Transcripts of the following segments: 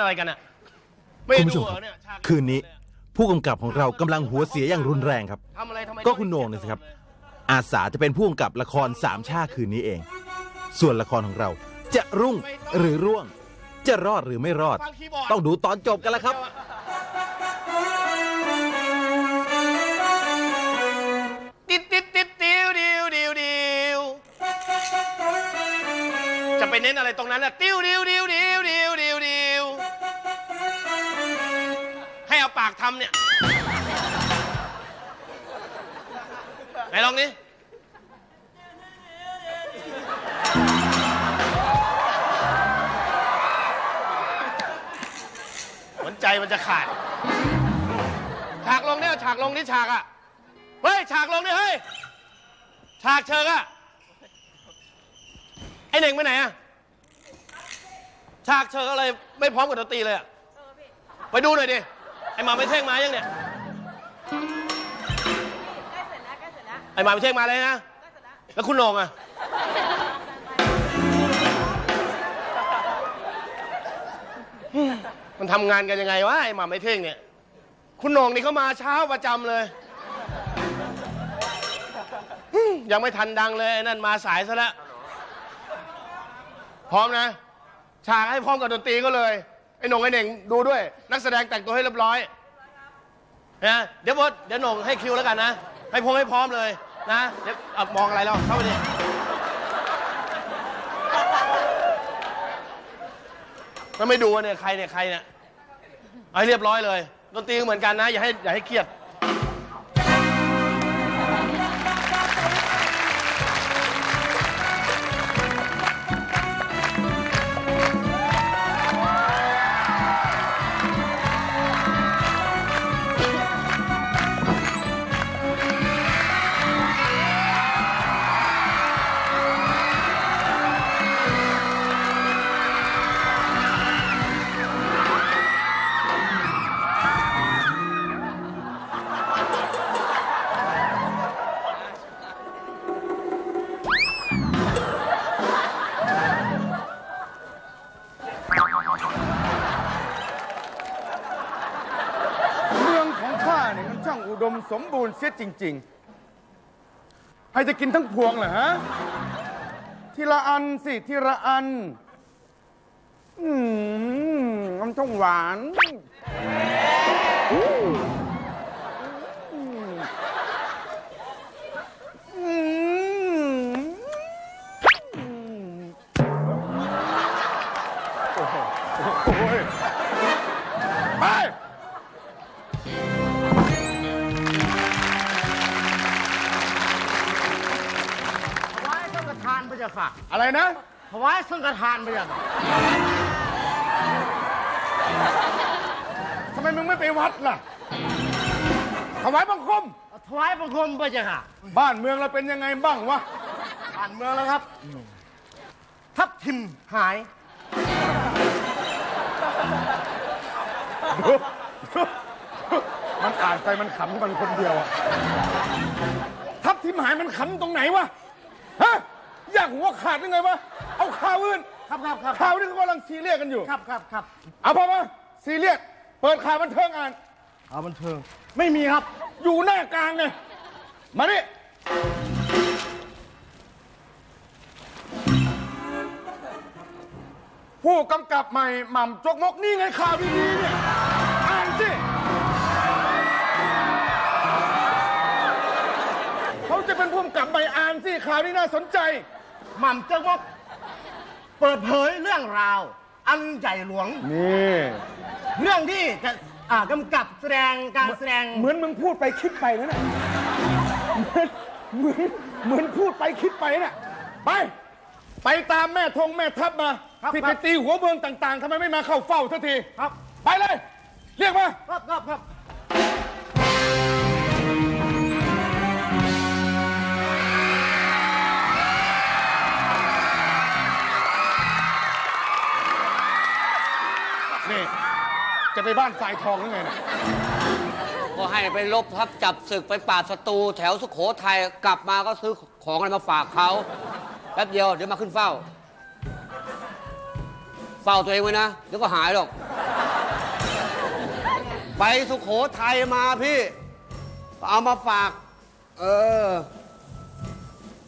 อะไรอะเล่นอะไรกันอะไม่คุณได้ผู้ชดูมเหรครัอบเนี่ยฉากคืนนี้ ผู้กำกับของเรากำลังหัวเสียอย่างรุนแรงครับ ทำอะไรทำไมก็คุณโหน่งนี่สิครับ อาสาจะเป็นผู้กำกับละครสามชาติคืนนี้เอง ส่วนละครของเราจะรุ่งหรือร่วง จะรอดหรือไม่รอดฟังคีย์บอร์ดต้องดูตอนจบกันแล้วครับ ติดติดติดดิวดิวดิวดิวจะไปเน้นอะไรตรงนั้นอะติวดิวดิวดิวดิว ปากทำเนี่ย ไหนลองนี้เหมือนใจมันจะขาด ฉากลงเนี่ยฉากลงนี่ฉากอะ เฮ้ย ฉากลงนี่เฮ้ย ฉากเชิงอะไอเน่งไปไหนอะฉากเชิงอะไรไม่พร้อมกับดนตรีเลยอะไปดูหน่อยดิ ไอหมาไม่เท่งมายังเนี่ยใกล้เสร็จแล้วใกล้เสร็จแล้วไอหมาไม่เท่งมาเลยนะใกล้เสร็จแล้วแล้วคุณโหนงอะมันทำงานกันยังไงวะไอหมาไม่เท่งเนี่ย คุณโหนงนี่เขามาเช้าประจำเลย ยังไม่ทันดังเลยไอ้นั่นมาสายซะแล้ว พร้อมนะ ฉากให้พร้อมกับดนตรีก็เลย อ้หนงไอ้เหน่งดูด้วย นักแสดงแต่งตัวให้เรียบร้อยนะเดี๋ยวบดเดี๋ยวหนงให้คิวแล้วกันนะ ให้พร้อมให้พร้อมเลยนะเดี๋ยวเอามองอะไรแล้วเข้าไปดิมันไม่ดูเนี่ยใครเนี่ยใครเนี่ยเอาให้เรียบร้อยเลยดนตรีก็เหมือนกันนะอย่าให้อย่าให้เครียด สมบูรณ์เสียจริง ๆ ใครจะกินทั้งพวงเหรอฮะ ทีละอันสิ ทีละอัน อืมมันต้องหวาน ค่ะ อะไรนะ ถวายสังฆทานพระเจ้าค่ะทำไมมึงไม่ไปวัดล่ะ ถวายบังคม ถวายบังคมพระเจ้าค่ะ บ้านเมืองเราเป็นยังไงบ้างวะผ่านเมืองแล้วครับ ทับทิมหายดูดูมันอ่านไปมันขำมันคนเดียวอะทับทิมหายมันขำตรงไหนวะฮะอ ยากหัวขาดยังไงวะ เอาข่าวอื่นครับครับครับข่าวที่เขากำลังซีเรียสกันอยู่ ครับครับครับเอาพอมาซีเรียส เปิดข่าวบันเทิงอ่าน เอาบันเทิง ไม่มีครับ อยู่หน้ากลางไงมานี่ผู้กำกับใหม่หม่ำจกมกนี่ไงข่าวดีๆเนี่ยอ่านสิเขาจะเป็นผู้กำกับใหม่อ่านสิข่าวนี้น่าสนใจ หม่ำเจ้ามกเปิดเผยเรื่องราว อันใหญ่หลวง นี่ เรื่องที่จะอ่ากำกับแสดงการแสดงเหมือนมึงพูดไปคิดไปนะเนี่ยเหมือนเหมือนเหมือนพูดไปคิดไปน่ะไป ไปตามแม่ทงแม่ทัพมา ครับที่ครัไปบตีหัวเมืองต่าง ๆทำไมไม่มาเข้าเฝ้าสักที ครับ ไปเลย เรียกมา ครับครับครับ จะไปบ้านทรายทองหรือไงเนี่ยก็ให้ไปลบทับจับศึกไปปราบศัตรูแถวสุโขทัยกลับมาก็ซื้อของอะไรมาฝากเขาแป๊บเดียวเดี๋ยวมาขึ้นเฝ้า เฝ้าตัวเองไว้นะเดี๋ยวก็หายหรอก ไปสุขโขทัยมาพี่ เอามาฝาก เออ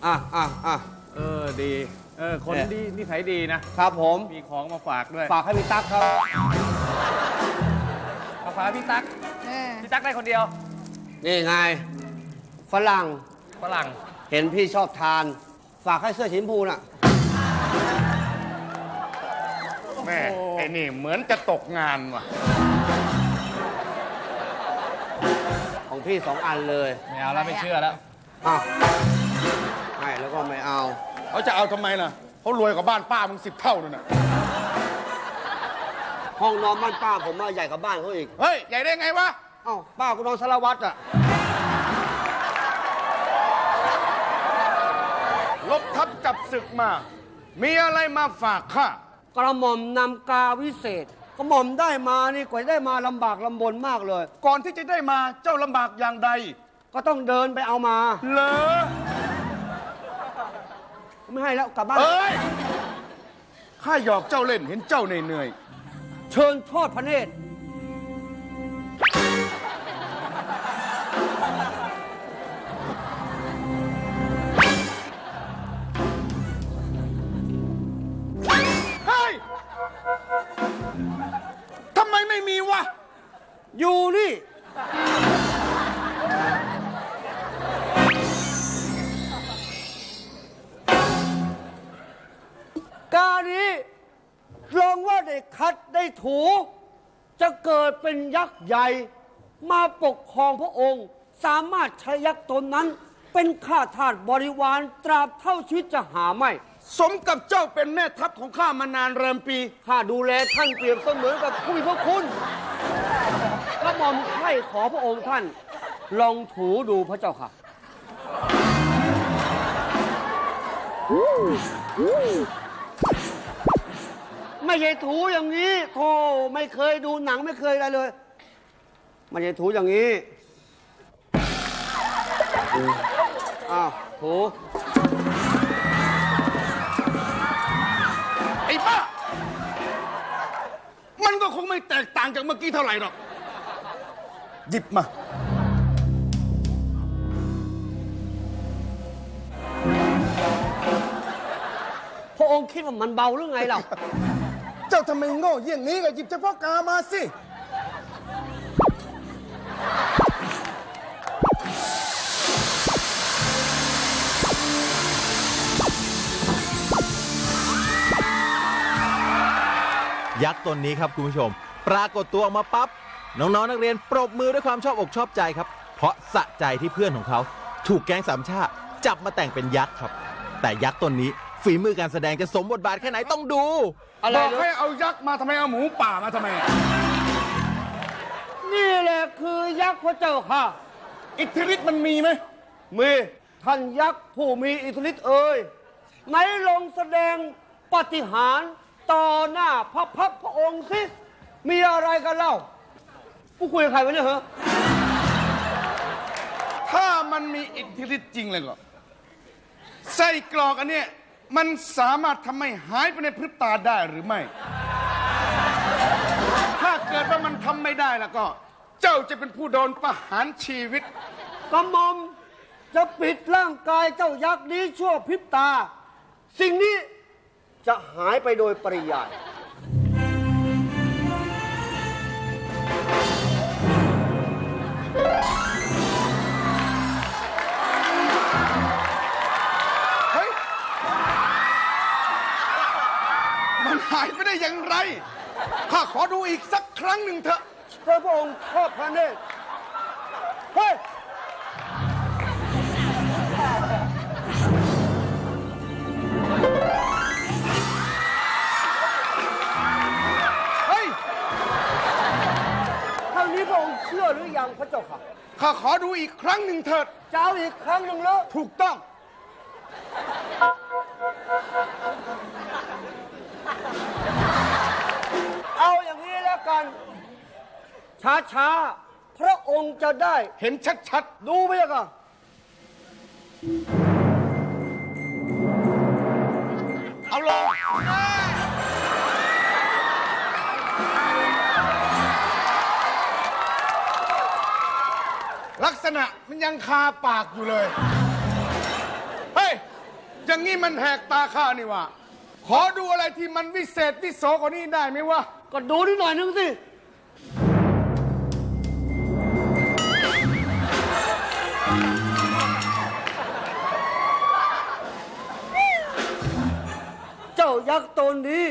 อะอะอะ เออดี เออ คนเนี่ย ดีนิสัยดีนะ ครับผม มีของมาฝากด้วย ฝากให้พี่ตั๊กครับ มาฝากพี่ตั๊กพี่ตั๊กได้คนเดียว นี่ไง ฝรั่ง ฝรั่ง เห็นพี่ชอบทาน ฝากให้เสื้อสีชมพูน่ะ แม่ไอ้นี่เหมือนจะตกงานว่ะ ของพี่สองอันเลยไม่เอาแล้วไม่เชื่อแล้ว อ้าวให้แล้วก็ไม่เอา เขาจะเอาทำไมล่ะเขารวยกว่าบ้านป้ามึงสิบเท่าเลยนะ ห้องนอนบ้านป้าผมมาใหญ่กว่าบ้านเขาอีก เฮ้ย ใหญ่ได้ไงวะ เอ้าป้ากูนอนสารวัตรอะ ลบทับจับศึกมา มีอะไรมาฝากข้า กระหม่อมนำกาวิเศษ กระหม่อมได้มานี่กว่าจะได้มาลำบากลำบนมากเลย ก่อนที่จะได้มาเจ้าลำบากอย่างใด ก็ต้องเดินไปเอามา เหรอ ไม่ให้แล้วกลับบ้าน เอ้ย ข้าหยอกเจ้าเล่นเห็นเจ้าเหนื่อย เชิญทอดพระเนตรๆเฮ้ย ทำไมไม่มีวะ อยู่นี่ การนี้ ลองว่าได้คัดได้ถู จะเกิดเป็นยักษ์ใหญ่ มาปกครองพระองค์ สามารถใช้ยักษ์ตนนั้น เป็นข้าทาสบริวารตราบเท่าชีวิตจะหาไม่ สมกับเจ้าเป็นแม่ทัพของข้ามานานเริ่มปี ข้าดูแลท่านเปรียบเสมือนกับผู้มีพระคุณกระหม่อมไข่ขอพระองค์ท่าน ลองถูดูพระเจ้าค่ะ ไม่ใช่ถูอย่างนี้โธ่ไม่เคยดูหนังไม่เคยอะไรเลย ไม่ใช่ถูอย่างนี้อ้าวถูไอ้บ้า มันก็คงไม่แตกต่างจากเมื่อกี้เท่าไหร่หรอก หยิบมา พระองค์คิดว่ามันเบาหรือไงเรา เจ้าทำไมโง่เยี่ยงนี้ก็หยิบเฉพาะกามาสิ ยักษ์ตนนี้ครับคุณผู้ชม ปรากฏตัวออกมาปั๊บน้องๆนักเรียนปรบมือด้วยความชอบอกชอบใจครับ เพราะสะใจที่เพื่อนของเขา ถูกแก๊งสามชาติจับมาแต่งเป็นยักษ์ครับ แต่ยักษ์ตนนี้ ฝีมือการแสดงจะสมบทบาทแค่ไหนต้องดู อะไรบอกนะให้เอายักษ์มาทำไมเอาหมูป่ามาทำไมนี่แหละคือยักษ์พระเจ้าค่ะ อิทธิฤทธิ์มันมีไหมมีท่านยักษ์ผู้มีอิทธิฤทธิ์เอ่ยไหนลงแสดงปาฏิหารย์ต่อหน้าพระพักตร์พระองค์สิมีอะไรกันเล่าผู้คุยกับใครวะเนี่ยเหรอถ้ามันมีอิทธิฤทธิ์จริงเลยก็ไส้กรอกอันเนี้ย มันสามารถทำให้หายไปในพริบตาได้หรือไม่ ถ้าเกิดว่ามันทำไม่ได้แล้วก็ เจ้าจะเป็นผู้โดนประหารชีวิต กระหม่อมจะปิดร่างกายเจ้ายักษ์นี้ชั่วพริบตา สิ่งนี้จะหายไปโดยปริยายเไปได้อย่างไร ข้าขอดูอีกสักครั้งหนึ่งเถอะ พระองค์ทอดพระเนตรเฮ้ย เฮ้ย ครั้งนี้พระองค์เชื่อหรือยังพระเจ้าค่ะ ข้าขอดูอีกครั้งหนึ่งเถิด เจ้าอีกครั้งหนึ่งแล้ว ถูกต้อง กัน ช้าๆ พระองค์จะได้เห็นชัดดูพระยาค่ะเอาลงลักษณะมันยังคาปากอยู่เลย เฮ้ย อย่างนี้มันแหกตาข้านี่ว่า ขอดูอะไรที่มันวิเศษวิโสกว่านี้ได้ไหมวะ ก็ดูนิดหน่อยนึงสิ เจ้ายักษ์ตนนี้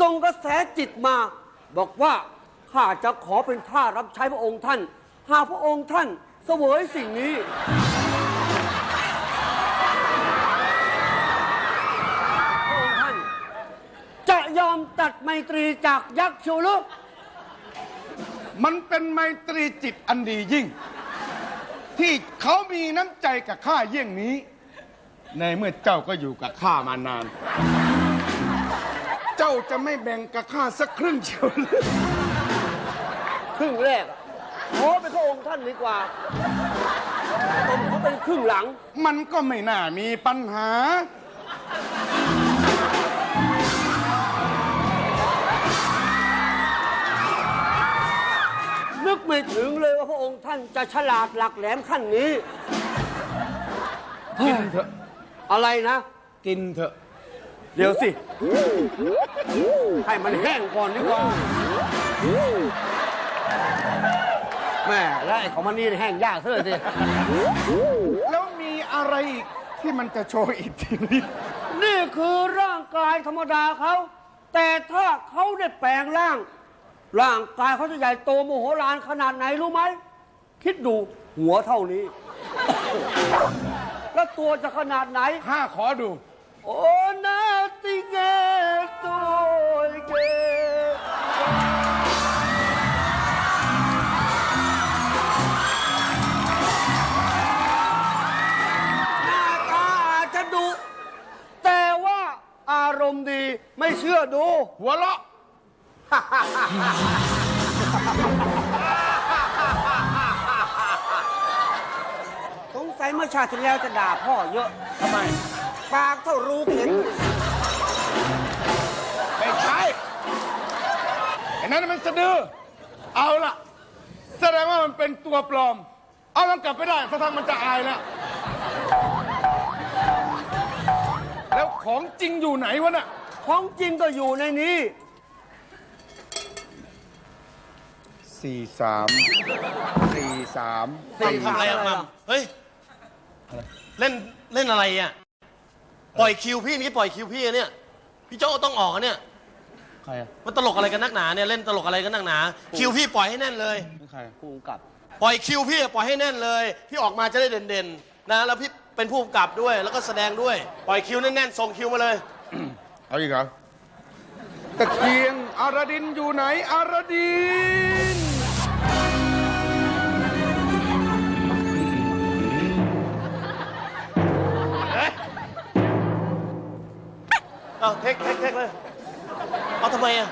ทรงกระแสจิตมา บอกว่าข้าจะขอเป็นท่าสรับใช้พระองค์ท่าน หากพระองค์ท่านเสวยสิ่งนี้ ตัดไมตรีจากยักษ์ชูลุกมันเป็นไมตรีจิตอันดียิ่ง ที่เขามีน้ำใจกับข้าเยี่ยงนี้ ในเมื่อเจ้าก็อยู่กับข้ามานาน เจ้าจะไม่แบ่งกับข้าสักครึ่งเชียวหรือครึ่งแรกอะขอเป็นพระองค์ท่านดีกว่าตนเขาเป็นครึ่งหลัง มันก็ไม่น่ามีปัญหา นึกไม่ถึงเลยว่าพระองค์ท่านจะฉลาดหลักแหลมขั้นนี้ กินเถอะ อะไรนะ กินเถอะ เดี๋ยวสิ ให้มันแห้งก่อนดีกว่าแม่แล้วไอ้ของมันนี่แห้งยากเท่าสิ แล้วมีอะไรอีกที่มันจะโชว์อีกทีนี้นี่คือร่างกายธรรมดาเขา แต่ถ้าเขาได้แปลงร่าง ร่างกายเขาจะใหญ่โตโมโหลานขนาดไหนรู้ไหม คิดดูหัวเท่านี้ แล้วตัวจะขนาดไหน ข้าขอดู โอ้นาติเกตัวเกหน้าตาอาจจะดุแต่ว่าอารมณ์ดีไม่เชื่อดู หัวเราะ สงสัยเมื่อชาติที่แล้วจะด่าพ่อเยอะ ทำไม ปากเท่ารูเข็นไม่ใช่ไอ้นั้นมันสะดือ เอาล่ะ แสดงว่ามันเป็นตัวปลอม เอามันกลับไปได้ถ้าทางมันจะอายแล้ว แล้วของจริงอยู่ไหนวะน่ะ ของจริงก็อยู่ในนี้ สี่สามสี่สามมัมทำอะไรอะมัมเฮ้ย เล่น เล่นอะไรอะ ปล่อยคิวพี่นี่ปล่อยคิวพี่อะเนี่ย พี่โจ้ต้องออกอะเนี่ย ใครอะมันตลกอะไรกันนักหนาเนี่ย เล่นตลกอะไรกันนักหนา คิวพี่ปล่อยให้แน่นเลยใครภูมิกับปล่อยคิวพี่อะปล่อยให้แน่นเลย พี่ออกมาจะได้เด่นๆ นะ แล้วพี่เป็นผู้กำกับด้วย แล้วก็แสดงด้วย ปล่อยคิวแน่นๆ ส่งคิวมาเลย เอาอีกเหรอตะเกียงอารดินอยู่ไหนอารดิน เอาเทคเทคเทคเลย เอาทำไมอะ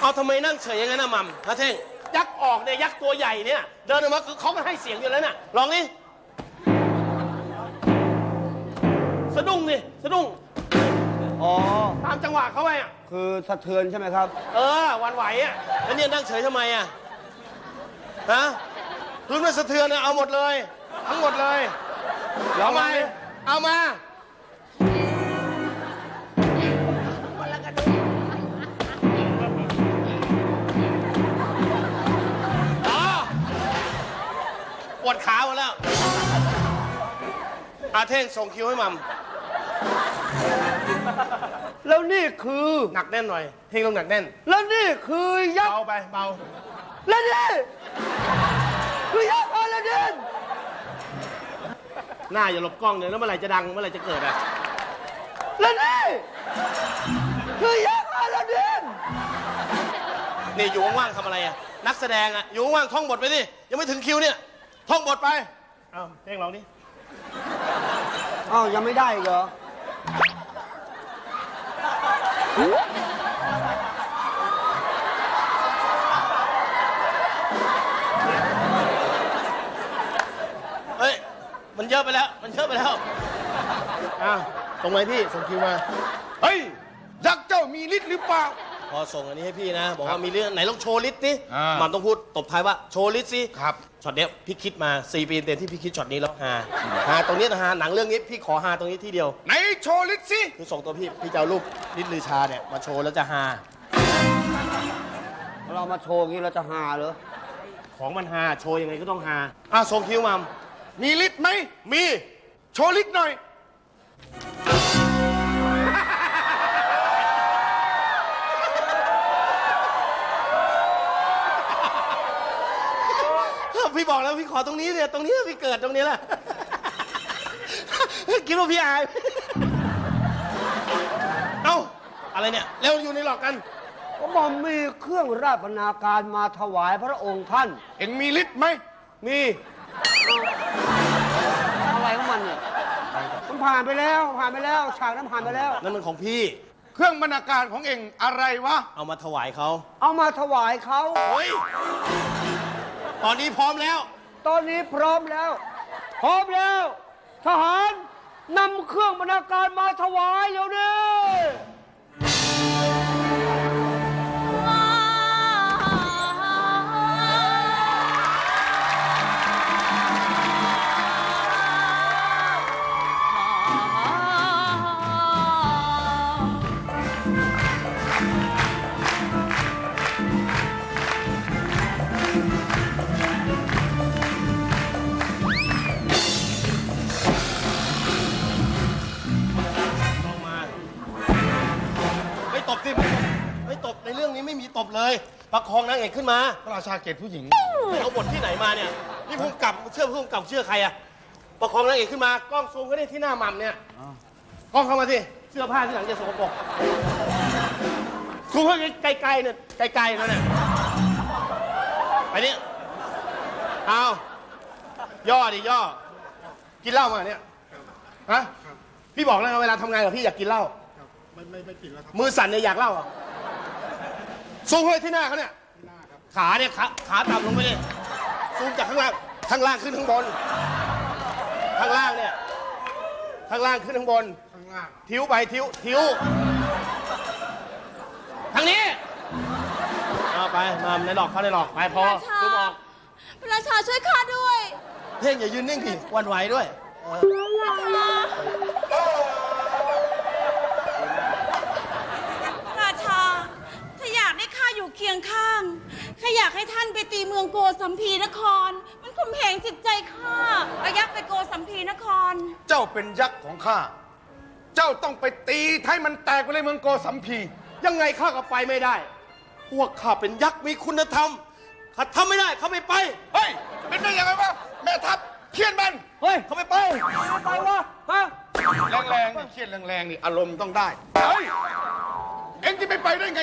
เอาทำไมนั่งเฉยอย่างนั้นนะมัมฮะเท่ง ยักษ์ออกเนี่ยยักษ์ตัวใหญ่เนี่ย เดินออกมาคือเขาก็ให้เสียงอยู่แล้วน่ะ ลองนี่สะดุ้งดิสะดุ้ง อ๋อ ตามจังหวะเขาไปอะ คือสะเทือนใช่ไหมครับ เออหวันไหวอะแล้วเนี่ยนั่งเฉยทำไมอะ ฮะพื้นมันสะเทือนอะเอาหมดเลย ทั้งหมดเลย เอามา เอามา วดขาหมดแล้ว อาเท่งส่งคิวให้มัมแล้วนี่คือ หนักแน่นหน่อย เท่งต้องหนักแน่น แล้วนี่คือยักษ์เบาไปเบา แล้วนี่คือยักษ์อลาดินหน้าอย่าหลบกล้องเลยแล้วเมื่อไหร่จะดังเมื่อไหร่จะเกิดอะแล้วนี่คือยักษ์อลาดินนี่อยู่ว่างๆทำอะไรอะนักแสดงอะอยู่ว่างๆท่องบทไปดิยังไม่ถึงคิวเนี่ย ท่องบทไป เอาเท่งลองดิอ้าวยังไม่ได้อีกเหรอเฮ้ย มันเยอะไปแล้ว มันเยอะไปแล้ว อ้าวส่งไหมพี่ส่งคิวมา เฮ้ย ยักษ์เจ้ามีฤทธิ์หรือเปล่า พอส่งอันนี้ให้พี่นะ บอกว่ามีเรื่องไหนลองโชว์ลิสต์สิอ่า หมันต้องพูดตบท้ายว่าโชว์ลิสต์สิครับ ช็อตเนี้ยพี่คิดมา4ปีเต็มที่พี่คิดช็อตนี้แล้วฮาฮาตรงนี้นะฮาหนังเรื่องนี้พี่ขอฮาตรงนี้ที่เดียว ไหนโชว์ลิสต์สิคือส่งตัวพี่พี่จะเอารูปลิศลือชาเนี่ยมาโชว์แล้วจะฮาเรามาโชว์อย่างนี้เราจะหาเหรอ ของมันฮาโชว์ยังไงก็ต้องฮาอะส่งคิวมัมมีลิสต์ไหมมี โชว์ลิสต์หน่อย พี่บอกแล้วพี่ขอตรงนี้เนี่ยตรงนี้พี่เกิดตรงนี้แหละ คิดว่าพี่อาย เอ้าอะไรเนี่ยเร็วอยู่ในหลอกกัน ก็บอกมีเครื่องราชบรรณาการมาถวายพระองค์ท่านเอ็งมีลิสต์ไหมมีอะไรของมันเนี่ยมันผ่านไปแล้วผ่านไปแล้วฉากนั้นผ่านไปแล้ว นั่นมันของพี่ เครื่องบรรณาการของเอ็งอะไรวะ เอามาถวายเขา เอามาถวายเขา เฮ้ย ตอนนี้พร้อมแล้ว ตอนนี้พร้อมแล้ว พร้อมแล้ว ทหารนำเครื่องบรรณาการมาถวายเดี๋ยวนี้ สิไม่ตบในเรื่องนี้ไม่มีตบเลย ประคองนางเอกขึ้นมาพระราชาเกตผู้หญิงไม่เอาบทที่ไหนมาเนี่ยนี่พุ่มกับเชื่อพุ่มกับเชื่อใครอะประคองนางเอกขึ้นมากล้องซูมก็ได้ที่หน้าหม่ำเนี่ยกล้องเข้ามาสิเสื้อผ้าที่หลังจะสกปรกซูมให้ไกลๆเนี่ยไกลๆนั่นน่ะไปนี่เอาย่อดิย่อ กินเหล้ามาเนี่ยฮะพี่บอกแล้วไงเวลาทำงานกับพี่อยากกินเหล้า ไม่ไม่ไม่กินแล้วครับมือสั่นเนี่ยอยากเล่าเหรอซูมเข้าไปที่หน้าเขาเนี่ยขาเนี่ยขาขาต่ำลงไปเลยซูมจากข้างล่าง ข้างล่างขึ้นข้างบน ข้างล่างเนี่ย ข้างล่างขึ้นข้างบน ข้างล่างทิ้วไปทิ้วทิ้วทางนี้เอาไป มาในหลอกเขาในหลอกไปพอพระราชา ซูมออก พระราชาช่วยข้าด้วยเพ่งอย่ายืนนิ่งสิหวันไหวด้วย พระราชา ถ้าอยากได้ข้าอยู่เคียงข้างข้าอยากให้ท่าน ไปตีเมืองโกสัมพีนคร มันข่มเหงจิตใจข้าเอายักษ์ไปโกสัมพีนคร เจ้าเป็นยักษ์ของข้า เจ้าต้องไปตีให้มันแตกไปเลยเมืองโกสัมพี ยังไงข้าก็ไปไม่ได้ พวกข้าเป็นยักษ์มีคุณธรรม ข้าทำไม่ได้เขาไม่ไป เฮ้ย เป็นได้ยังไงวะแม่ทัพเคียนมัน เฮ้ยเขาไม่ไปไปวะฮะแรงๆนี่เคียนแรงๆนี่อารมณ์ต้องได้ เฮ้ย เอ็งจะไม่ไปได้ไง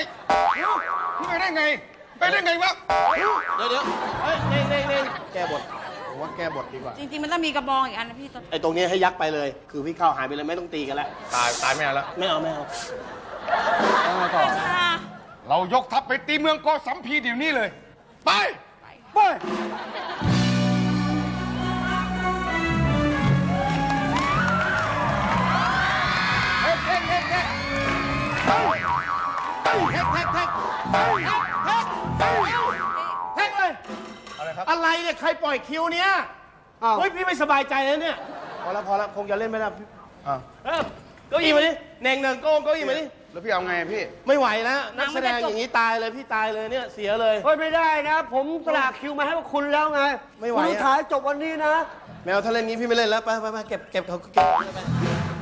มึงไปได้ไง ไปได้ไงวะเดี๋ยวเดี๋ยวเฮ้ยเน่งเน่งเน่งแก้บทผมว่าแก้บทดีกว่า จริง ๆ มันต้องมีกระบองอีกอันนะพี่ต้นไอ้ตรงนี้ให้ยักษ์ไปเลย คือพี่เข้าหายไปเลยไม่ต้องตีกันแล้ว ตายตายไม่เอาแล้วไม่เอาไม่เอาพระราชาเรายกทัพไปตีเมืองโกสัมพีเดี๋ยวนี้เลย ไป ไป ใครปล่อยคิวเนี้ยอ้าว เฮ้ยพี่ไม่สบายใจแล้วเนี่ยพอแล้วพอแล้วคงจะเล่นไม่ได้พี่อะเออเก้าอี้มาดิเน่งเน่งโก้งเก้าอี้มาดิแล้วพี่เอาไงพี่ ไม่ไหวแล้วนักแสดงอย่างนี้ตายเลยพี่ตายเลยเนี่ยเสียเลย เฮ้ยไม่ได้นะ ผมสลากคิวมาให้พวกคุณแล้วไงไม่ไหวคุณอะถ่ายจบวันนี้นะ แมวถ้าเล่นนี้พี่ไม่เล่นแล้วไปไปไปเก็บเก็บเขาเก็บไป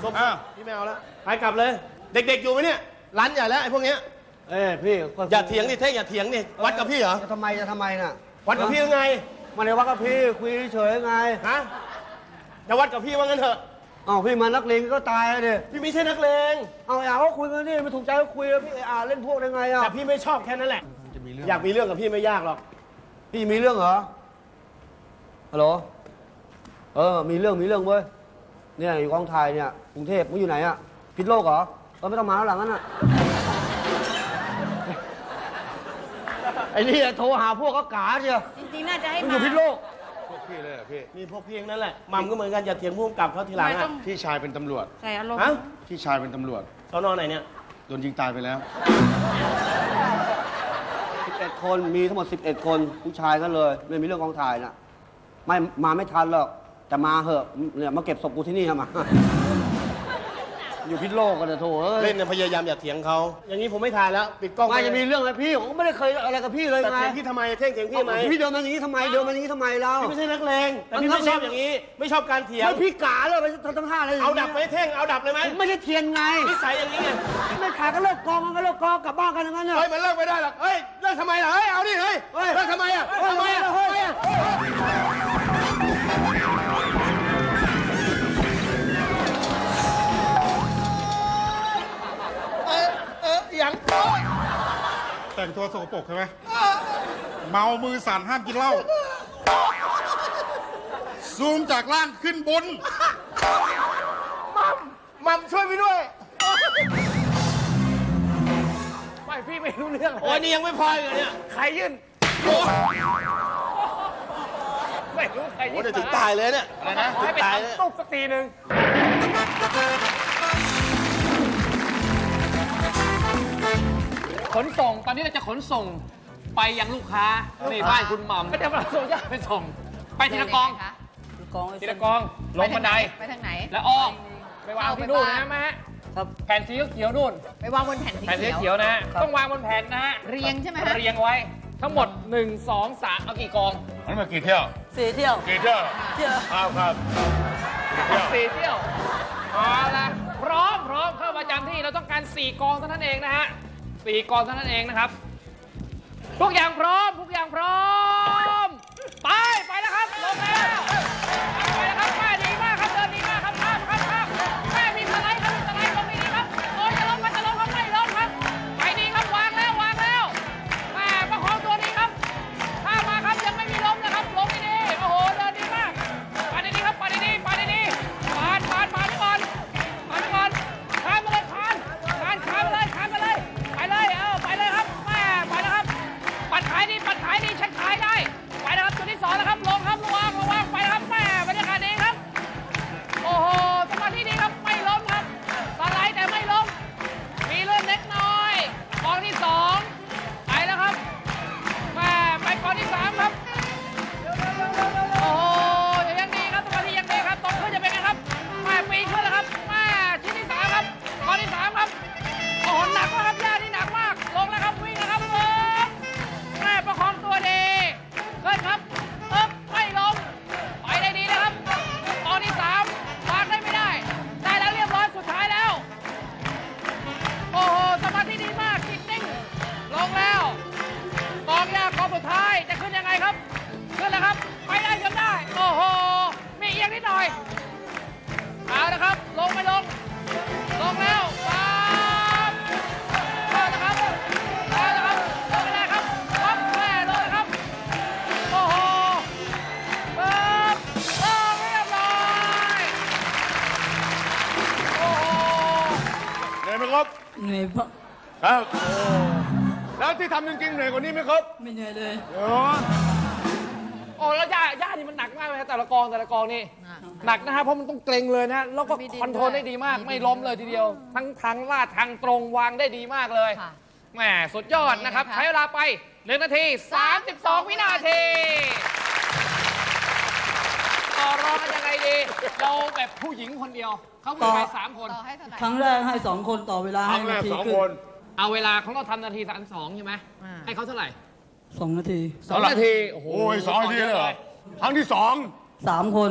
ส้มอ้าว พี่ไม่เอาแล้วไปกลับเลย เด็กๆอยู่ไหมเนี่ยร้านใหญ่แล้วไอ้พวกเนี้ยเอ้ยพี่อย่าเถียงดิเท่งอย่าเถียงดิวัดกับพี่เหรอจะทำไมจะทำไมน่ะวัดกับพี่ยังไง มาในวัดกับพี่คุยเฉยๆไงฮะจะวัดกับพี่ว่างั้นเถอะ เอ้าพี่มานักเลงก็ตายแล้วดิพี่ไม่ใช่นักเลง เอาอยากก็คุยกันนี่ไม่ถูกใจก็คุยแล้วพี่อ่าเล่นพวกได้ไงอะแต่พี่ไม่ชอบแค่นั้นแหละอยากมีเรื่องกับพี่ไม่ยากหรอก พี่มีเรื่องเหรอฮัลโหลเออ มีเรื่องมีเรื่องเว้ยเนี่ยอยู่กองถ่ายเนี่ยกรุงเทพมึงอยู่ไหนอะพิษโลกเหรอเออไม่ต้องมาแล้วหลังนั้นอะ ไอ้นี่โทรหาพวกก็กาเชียวจริงๆน่าจะให้มันอมายู่พิษโลกพวกพี่เลยเหรอพี่ มีพวกพี่เองนั่นแหละมัมก็เหมือนกันอย่าเถียงผู้กำกับเขาทีหลังไม่ต้อะองพี่ชายเป็นตำรวจ ใส่อารมณ์ฮะพี่ชายเป็นตำรวจ สอนอไหนเนี่ยโดนยิงตายไปแล้ว 11 คนมีทั้งหมด 11 คนผู้ชายก็เลยไม่มีเรื่องกองถ่ายนะไม่มาไม่ทันหรอกแต่มาเหอะเนี่ยมาเก็บศพกูที่นี่ครับมา อยู่พิษโลกกันนะโถเอ้ยเล่นเนี่ยพยายามอย่าเถียงเขาอย่างนี้ผมไม่ถ่ายแล้ว ปิดกล้องไม่จะมีเรื่องอะไรพี่ผมก็ไม่ได้เคยอะไรกับพี่เลยแต่ไงเถียงพี่ทำไมเท่งเถียงพี่ไหมพี่เดินมาอย่างนี้ทำไมเดินมาอย่างนี้ทำไมเราพี่ไม่ใช่นักเลงแต่พี่ไม่ชอบอย่างนี้ ไม่ชอบการเถียงไม่พี่กาเลยไปทำทำท่าอะไรย่งเอางี้ยดับไหมเท่งเอาดับเลยไหมผมไม่ใช่เทียนไงนิสัยอย่างนี้ไงไม่ขายก็เลิกกองมันก็เลิกกองกลับบ้านกันอย่างนั้นเนี่ยเฮ้ยมันเลิกไม่ได้หรอกเฮ้ยเลิกทำไมล่ะเฮ้ยเอาดิเฮ้ยเฮ้ยเลิกทำไมอะทำไมอะ ย่างโอ๊ยแต่งตัวสกปรกใช่ไหมเมามือสั่นห้ามกินเหล้าซูมจากล่างขึ้นบน มัมช่วยพี่ด้วย ไม่พี่ไม่รู้เรื่องโอ้ยนี่ยังไม่พออีกเหรอเนี่ยใครยื่นโอ้ยไม่รู้ใครโอ้ยื่ยนเดี๋ยวถึงตายเลยเนี่ย อะไรนะถึให้งไปตายเลยทำตุ๊บสักทีหนึ่ง ขนส่ง ตอนนี้เราจะขนส่งไปยังลูกค้านี่บ้านคุณหม่ำไม่ได้มาส่งยากไปส่ง ไปทีละกอง กองไอ้ทีละกอง ลงบันได ไปทางไหน แล้วอ้อม ไปวางที่นู่นนะแม่ครับ แผ่นสีเขียวๆนู่น ไปวางบนแผ่นสีแผ่นสีเขียวเขียวนะฮะ ต้องวางบนแผ่นนะฮะ เรียงใช่ไหมฮะ เรียงไว้ ทั้งหมด 1 2 3 เอากี่กอง มันมากี่เที่ยว สี่เที่ยวกี่เที่ยวเที่ยวครับครับสี่เที่ยวเอาละพร้อมพร้อมเข้าประจำที่เราต้องการ 4 กองเท่านั้นเองนะฮะ สี่กองเท่านั้นเองนะครับ ทุกอย่างพร้อม ทุกอย่างพร้อม ไป ไปแล้วครับ ลงแล้ว ละครับลงไม่ลง ลงแล้วปั๊บเอาละครับเอาละครับลงไม่ได้ครับปั๊บแม่ลงเลยครับ โอ้โหปั๊บลงเรียบร้อยโอ้โหเหนื่อยไหมครับเหนื่อยเพราะครับ แล้วที่ทำจริงๆเหนื่อยกว่านี้ไหมครับไม่เหนื่อยเลยอ๋อโอ้แล้วย่าย่านี่มันหนักมากเลยนะแต่ละกองแต่ละกองนี่ หนักนะฮะเพราะมันต้องเกรงเลยนะแล้วก็คอนโทรลได้ดีมากไม่ล้มเลยทีเดียว ทั้งทางลาดทางตรงวางได้ดีมากเลยค่ะแหมสุดยอดนะครับ นี่นะคะ ใช้เวลาไป1นาที 32 วินาทีต่อรองกันยังไงดี เราแบบผู้หญิงคนเดียว เขาผู้ชายสามคน ต่อให้เท่าไหร่ครั้งแรกให้สองคนต่อเวลาคให้รั้งแรนากทีสองครึ่คนเอาเวลาของเราทำนาที 32 ใช่ไหมอ่า ให้เขาเท่าไหร่สองนาที สองนาที โอ้โหโอ้ยสองนาทีเลยเหรอ ครั้งที่สอง สามคน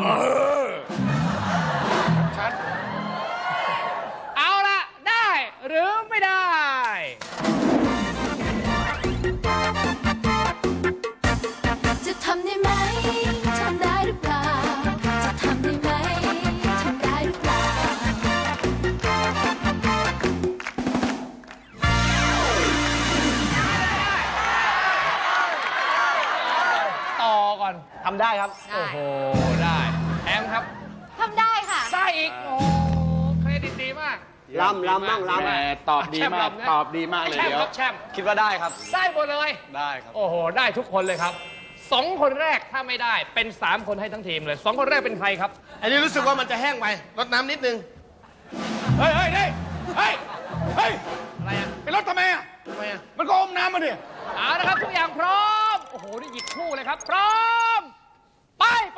ำได้ครับ โอ้โห ได้ แอมครับ ทำได้ค่ะ ได้อีก โอ้โหเครดิตดีมากล้ำล้ำมั่งล้ำแหตอบดีมาก ตอบดีมากเลยเดียวแชมป์คิดว่าได้ครับ ได้หมดเลย ได้ครับ โอ้โห ได้ทุกคนเลยครับสองคนแรกถ้าไม่ได้เป็นสามคนให้ทั้งทีมเลยสองคนแรกเป็นใครครับ อันนี้รู้สึกว่ามันจะแห้งไปลดน้ำนิดนึง เฮ้ยเฮ้ยเฮ้ยเฮ้ยเฮ้ยอะไรอะเป็นรถทำไมอะทำไมอะ มันก็อมน้ำมาดิ เอาละครับทุกอย่างพร้อม โอ้โห นี่หยิบคู่เลยครับ พร้อม Bye.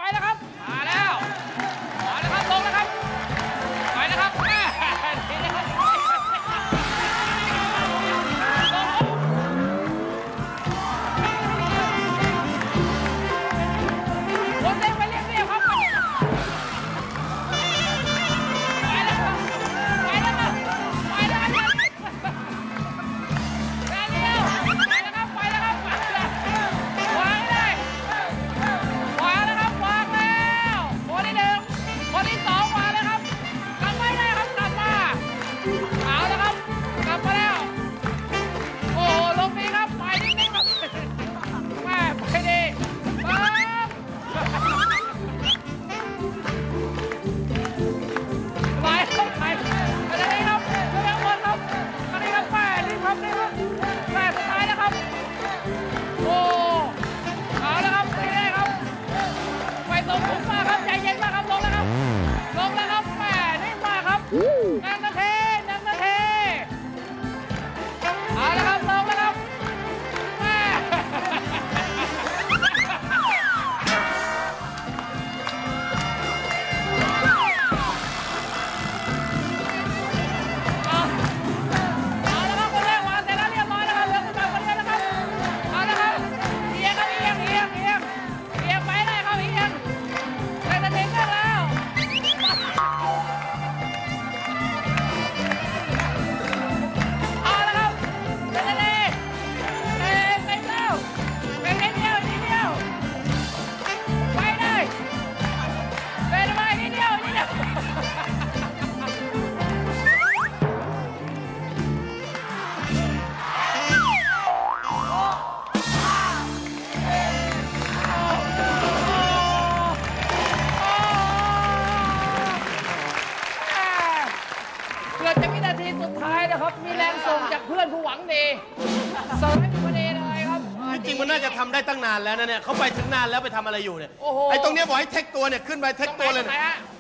แล้วนะเนี่ยเขาไปถึงนานแล้วไปทำอะไรอยู่เนี่ยไอ้ตรงเนี้ยบอกให้เทคตัวเนี่ยขึ้นไปเทคตัวเลย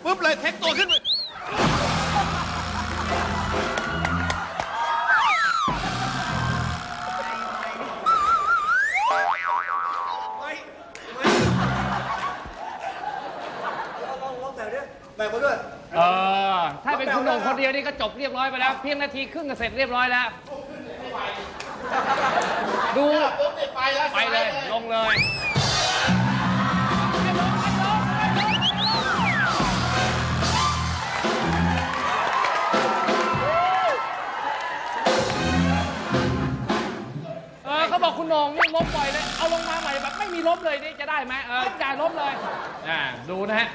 ปุ๊บเลยเทคตัวขึ้นไปเออถ้าเป็นคุณโหนงคนเดียวนี่ก็จบเรียบร้อยไปแล้ว เพียงนาทีครึ่งก็เสร็จเรียบร้อยแล้ว ดูไปแล้วไปเลย ลงเลยเขาบอกคุณนงนี่ลบปล่อยเลย เอาลงมาใหม่แบบไม่มีล้มเลยนี่จะได้ไหมเออจ่ายล้มเลยอ่าดูนะฮะ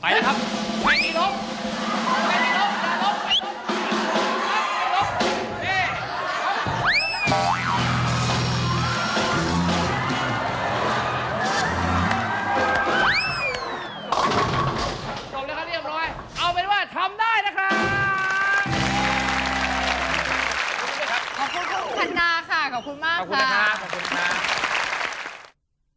ไปนะครับ ไม่มีล้มไม่มีล้ม ขอบคุณมากขอบคุณะครับขอบคุณครับ